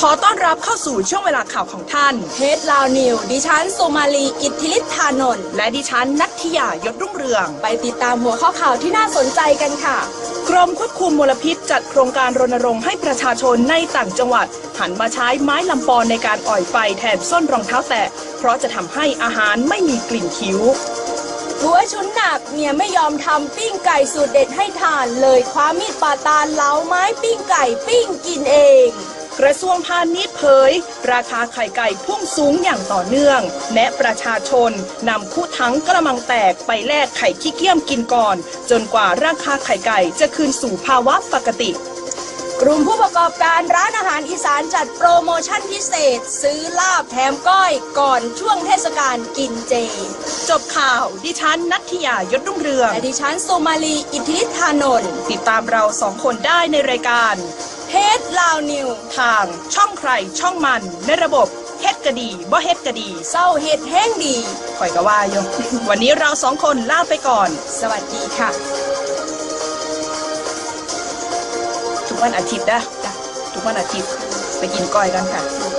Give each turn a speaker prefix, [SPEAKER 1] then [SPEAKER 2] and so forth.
[SPEAKER 1] ขอต้อนรับเข้าสู่ช่วงเวลาข่าวของท่าน
[SPEAKER 2] เฮดลาวนิว ดิฉันสุมาลี อิทธิฤทธานนท์
[SPEAKER 1] และดิฉันนัทธิยายศรุ่งเรือง
[SPEAKER 2] ไปติดตามหัวข้อข่าวที่น่าสนใจกันค่ะ
[SPEAKER 1] กรมควบคุมมลพิษจัดโครงการรณรงค์ให้ประชาชนในต่างจังหวัด หันมาใช้ไม้ลำปอนในการอ่อยไฟแทนส้นรองเท้าแตะ เพราะจะทำให้อาหารไม่มีกลิ่นคิ้ว
[SPEAKER 2] หัวชุนหนักเมียไม่ยอมทำปิ้งไก่สูตรเด็ดให้ทานเลยคว้ามีดปาตาลเหลาไม้ปิ้งไก่ปิ้งกินเอง
[SPEAKER 1] กระทรวงพาณิชย์เผย ราคาไข่ไก่พุ่งสูงอย่างต่อเนื่อง แนะประชาชนนำคู่ทั้งกระมังแตกไปแลกไข่ขี้เกียมกินก่อน จนกว่าราคาไข่ไก่จะคืนสู่ภาวะปกติ
[SPEAKER 2] กลุ่มผู้ประกอบการร้านอาหารอีสานจัดโปรโมชั่นพิเศษ ซื้อลาบแถมก้อยก่อนช่วงเทศกาลกินเจ
[SPEAKER 1] จบข่าวดิฉันนัทธิยายศรุ่งเรือง
[SPEAKER 2] และดิฉันสุมาลีอิทธิฤทธานนท์
[SPEAKER 1] ติดตามเราสองคนได้ในรายการ
[SPEAKER 2] เฮดลาวนิว
[SPEAKER 1] ทางช่องใครช่องมันในระบบเฮ็ดกะดีบ่เฮ็ดกะดี
[SPEAKER 2] เศร้าเฮ็ดแห้งดี
[SPEAKER 1] ข่อยก็ว่าอยู่วันนี้เราสองคนลาไปก่อน
[SPEAKER 2] สวัสดีค่ะ
[SPEAKER 1] วันอาทิตย์นะทุกวันอาทิตย์ไปกินก้อยกันค่ะ